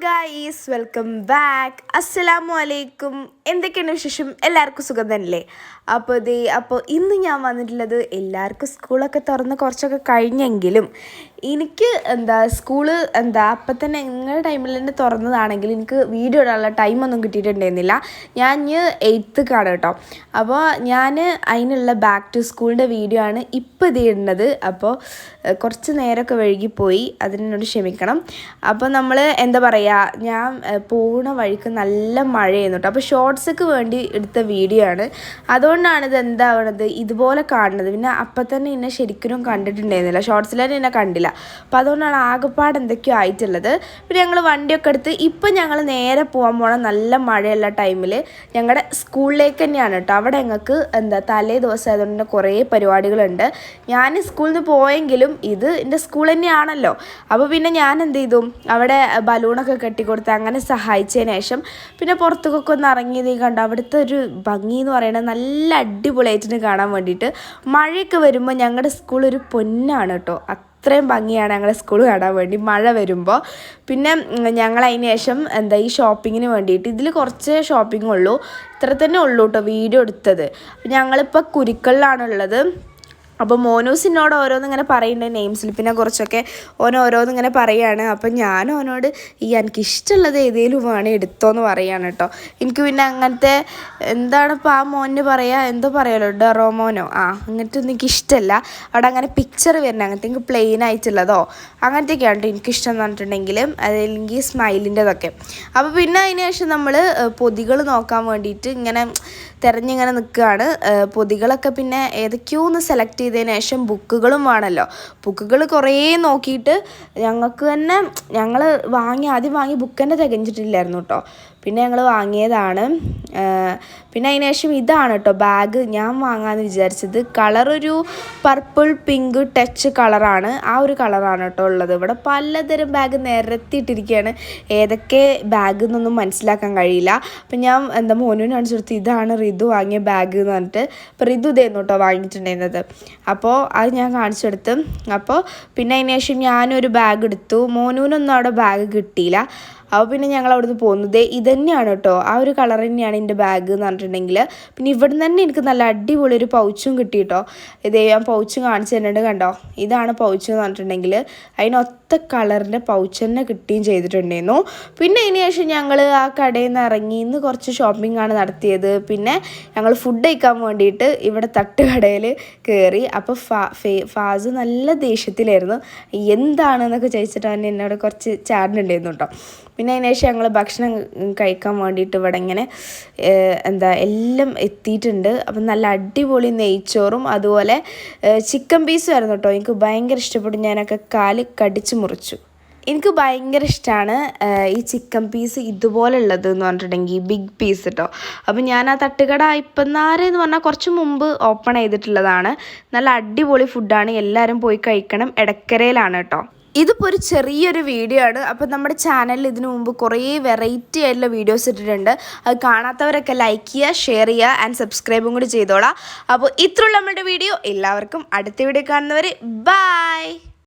Guys welcome back അസ്സലാമു അലൈക്കും എന്തൊക്കെയാണ് വിശേഷം? എല്ലാവർക്കും സുഖം തന്നെയല്ലേ? അപ്പോൾ ഇത് അപ്പോൾ ഇന്ന് ഞാൻ വന്നിട്ടുള്ളത് എല്ലാവർക്കും സ്കൂളൊക്കെ തുറന്ന് കുറച്ചൊക്കെ കഴിഞ്ഞെങ്കിലും എനിക്ക് എന്താ സ്കൂൾ എന്താ അപ്പം തന്നെ നിങ്ങളുടെ ടൈമിൽ തന്നെ തുറന്നതാണെങ്കിൽ എനിക്ക് വീഡിയോ ഇടാനുള്ള ടൈമൊന്നും കിട്ടിയിട്ടുണ്ടായിരുന്നില്ല. ഞാൻ എയ്ത്ത് കാണും കേട്ടോ. അപ്പോൾ ഞാൻ അതിനുള്ള ബാക്ക് ടു സ്കൂളിന്റെ വീഡിയോ ആണ് ഇപ്പോൾ ഇത് ഇടുന്നത്. അപ്പോൾ കുറച്ച് നേരമൊക്കെ വഴുകിപ്പോയി അതിനോട് ക്ഷമിക്കണം. അപ്പോൾ നമ്മൾ എന്താ പറയുക ഞാൻ പോകുന്ന വഴിക്ക് നല്ല മഴയായിരുന്നു കേട്ടോ. അപ്പോൾ ഷോർട്സൊക്കെ വേണ്ടി എടുത്ത വീഡിയോ ആണ്. അതുകൊണ്ടാണ് ഇത് എന്താവണത്? ഇതുപോലെ കാണുന്നത് പിന്നെ അപ്പം തന്നെ എന്നെ ശരിക്കും കണ്ടിട്ടുണ്ടായിരുന്നില്ല. ഷോർട്സിൽ തന്നെ എന്നെ കണ്ടില്ല. അപ്പോൾ അതുകൊണ്ടാണ് ആകെപ്പാട് എന്തൊക്കെയോ ആയിട്ടുള്ളത്. പിന്നെ ഞങ്ങൾ വണ്ടിയൊക്കെ എടുത്ത് ഇപ്പം ഞങ്ങൾ നേരെ പോകാൻ പോണ നല്ല മഴയുള്ള ടൈമിൽ ഞങ്ങളുടെ സ്കൂളിലേക്ക് തന്നെയാണ് കേട്ടോ അവിടെ ഞങ്ങൾക്ക് എന്താ തലേ ദിവസം ആയതുകൊണ്ട് കുറേ പരിപാടികളുണ്ട്. ഞാൻ സ്കൂളിൽ നിന്ന് പോയെങ്കിലും ഇത് എന്റെ സ്കൂൾ തന്നെയാണല്ലോ. അപ്പോൾ പിന്നെ ഞാൻ എന്ത് ചെയ്തു? അവിടെ ബലൂണൊക്കെ കെട്ടിക്കൊടുത്ത് അങ്ങനെ സഹായിച്ചതിന് ശേഷം പിന്നെ പുറത്തേക്കൊക്കെ ഒന്ന് ഇറങ്ങിയത് കണ്ട? അവിടുത്തെ ഒരു ഭംഗി എന്ന് പറയുന്നത് നല്ല അടിപൊളിയായിട്ട് കാണാൻ വേണ്ടിയിട്ട് മഴയൊക്കെ വരുമ്പോൾ ഞങ്ങളുടെ സ്കൂൾ ഒരു പൊന്നാണ് കേട്ടോ. അത്രയും ഭംഗിയാണ് ഞങ്ങളുടെ സ്കൂൾ കാണാൻ വേണ്ടി മഴ വരുമ്പോൾ പിന്നെ ഞങ്ങൾ അതിന് ശേഷം എന്താ ഈ ഷോപ്പിങ്ങിന് വേണ്ടിയിട്ട് ഇതിൽ കുറച്ച് ഷോപ്പിംഗ് ഉള്ളൂ. ഇത്ര തന്നെ ഉള്ളൂ കേട്ടോ വീഡിയോ എടുത്തത്. ഞങ്ങളിപ്പോൾ കുരുക്കളിലാണുള്ളത്. അപ്പോൾ മോനൂസിനോട് ഓരോന്ന് ഇങ്ങനെ പറയുന്നുണ്ട് നെയിം സ്ലിപ്പിനെ കുറിച്ചൊക്കെ. ഓൻ ഓരോന്ന് ഇങ്ങനെ പറയാണ്. അപ്പം ഞാൻ ഓനോട് ഈ എനിക്ക് ഇഷ്ടമുള്ളത് ഏതെങ്കിലും വേണേ എടുത്തോന്ന് പറയാണ് കേട്ടോ എനിക്ക് പിന്നെ അങ്ങനത്തെ എന്താണ് ഇപ്പോൾ ആ മോന് പറയുക എന്തോ പറയാലോ ഡെറോമോനോ ആ അങ്ങനത്തെ ഒന്നും എനിക്ക് ഇഷ്ടമല്ല അവിടെ അങ്ങനെ പിക്ചർ വരുന്നത് അങ്ങനത്തെ എനിക്ക് പ്ലെയിൻ ആയിട്ടുള്ളതോ? അങ്ങനത്തെയൊക്കെയാണ് കേട്ടോ എനിക്കിഷ്ടം എന്ന് പറഞ്ഞിട്ടുണ്ടെങ്കിൽ അതല്ലെങ്കിൽ സ്മൈലിന്റെതൊക്കെ അപ്പോൾ പിന്നെ അതിന് ശേഷം നമ്മൾ പൊതികൾ നോക്കാൻ വേണ്ടിയിട്ട് ഇങ്ങനെ തിരഞ്ഞിങ്ങനെ നിൽക്കുകയാണ് പൊതികളൊക്കെ പിന്നെ ഏതൊക്കെയോ ഒന്ന് സെലക്ട് ചെയ്തതിന് ശേഷം ബുക്കുകളും വേണമല്ലോ. ബുക്കുകൾ കുറേ നോക്കിയിട്ട് ഞങ്ങൾക്ക് തന്നെ ഞങ്ങൾ വാങ്ങി ആദ്യം വാങ്ങി ബുക്ക് തന്നെ തികഞ്ഞിട്ടില്ലായിരുന്നു കേട്ടോ. പിന്നെ ഞങ്ങൾ വാങ്ങിയതാണ്. പിന്നെ അതിന് ശേഷം ഇതാണ് കേട്ടോ ബാഗ്. ഞാൻ വാങ്ങാമെന്ന് വിചാരിച്ചത്. കളർ ഒരു പർപ്പിൾ പിങ്ക് ടച്ച് കളറാണ് ആ ഒരു കളറാണ് കേട്ടോ ഉള്ളത്. ഇവിടെ പലതരം ബാഗ് നിരത്തിയിട്ടിരിക്കുകയാണ് ഏതൊക്കെ ബാഗ് എന്നൊന്നും മനസ്സിലാക്കാൻ കഴിയില്ല. അപ്പം ഞാൻ എന്താ മോനുവിന് കാണിച്ചു കൊടുത്തു ഇതാണ് റിതു വാങ്ങിയ ബാഗ് എന്ന് പറഞ്ഞിട്ട് അപ്പോൾ റിതു ഇതായിരുന്നു കേട്ടോ വാങ്ങിയിട്ടുണ്ടായിരുന്നത്. അപ്പോൾ അത് ഞാൻ കാണിച്ചു കൊടുത്ത്. അപ്പോൾ പിന്നെ അതിന് ശേഷം ഞാനൊരു ബാഗ് എടുത്തു. മോനുവിനൊന്നും അവിടെ ബാഗ് കിട്ടിയില്ല. അപ്പോൾ പിന്നെ ഞങ്ങൾ അവിടുന്ന് പോകുന്നത് ദേ ഇത് തന്നെയാണ് കേട്ടോ ആ ഒരു കളർ തന്നെയാണ് എന്റെ ബാഗ് എന്ന് പറഞ്ഞിട്ടുണ്ടെങ്കിൽ പിന്നെ ഇവിടുന്ന് തന്നെ എനിക്ക് നല്ല അടിപൊളി ഒരു പൗച്ചും കിട്ടി കേട്ടോ ഇതേ ഞാൻ പൗച്ചും കാണിച്ചു തരുന്നുണ്ട് കണ്ടോ? ഇതാണ് പൗച്ച് എന്ന് പറഞ്ഞിട്ടുണ്ടെങ്കിൽ അതിനൊത്ത കളറിന്റെ പൗച്ച് തന്നെ കിട്ടുകയും ചെയ്തിട്ടുണ്ടായിരുന്നു. പിന്നെ അതിന് ശേഷം ഞങ്ങൾ ആ കടയിൽ നിന്ന് ഇറങ്ങി ഇന്ന് കുറച്ച് ഷോപ്പിംഗ് ആണ് നടത്തിയത്. പിന്നെ ഞങ്ങൾ ഫുഡ് കഴിക്കാൻ വേണ്ടിയിട്ട് ഇവിടെ തട്ടുകടയിൽ കയറി അപ്പോൾ ഫാ ഫാസ് നല്ല ദേഷ്യത്തിലായിരുന്നു. എന്താണെന്നൊക്കെ ചോദിച്ചിട്ട് അവൻ എന്നോട് കുറച്ച് ചാടിനുണ്ടായിരുന്നു കേട്ടോ പിന്നെ അതിന് ശേഷം ഞങ്ങൾ ഭക്ഷണം കഴിക്കാൻ വേണ്ടിയിട്ട് ഇവിടെ ഇങ്ങനെ എന്താ എല്ലാം എത്തിയിട്ടുണ്ട്. അപ്പം നല്ല അടിപൊളി നെയ്ച്ചോറും അതുപോലെ ചിക്കൻ പീസും ആയിരുന്നു കേട്ടോ. എനിക്ക് ഭയങ്കര ഇഷ്ടപ്പെട്ടു. ഞാനൊക്കെ കാൽ കടിച്ച് മുറിച്ചു. എനിക്ക് ഭയങ്കര ഇഷ്ടമാണ് ഈ ചിക്കൻ പീസ് ഇതുപോലുള്ളത് എന്ന് പറഞ്ഞിട്ടുണ്ടെങ്കിൽ ബിഗ് പീസ് കേട്ടോ അപ്പം ഞാൻ ആ തട്ടുകട ഇപ്പന്നാരെ എന്ന് പറഞ്ഞാൽ കുറച്ച് മുമ്പ് ഓപ്പൺ ചെയ്തിട്ടുള്ളതാണ്. നല്ല അടിപൊളി ഫുഡാണ് എല്ലാവരും പോയി കഴിക്കണം. എടക്കരയിലാണ് കേട്ടോ. ഇതിപ്പോൾ ഒരു ചെറിയൊരു വീഡിയോ ആണ്. അപ്പോൾ നമ്മുടെ ചാനലിൽ ഇതിനു മുമ്പ് കുറേ വെറൈറ്റി ആയിട്ടുള്ള വീഡിയോസ് ഇട്ടിട്ടുണ്ട്. അത് കാണാത്തവരൊക്കെ ലൈക്ക് ചെയ്യുക ഷെയർ ചെയ്യുക ആൻഡ് സബ്സ്ക്രൈബും കൂടി ചെയ്തോളാം. അപ്പോൾ ഇത്രയുള്ള നമ്മുടെ വീഡിയോ എല്ലാവർക്കും അടുത്ത വീഡിയോ കാണുന്നവർ ബൈ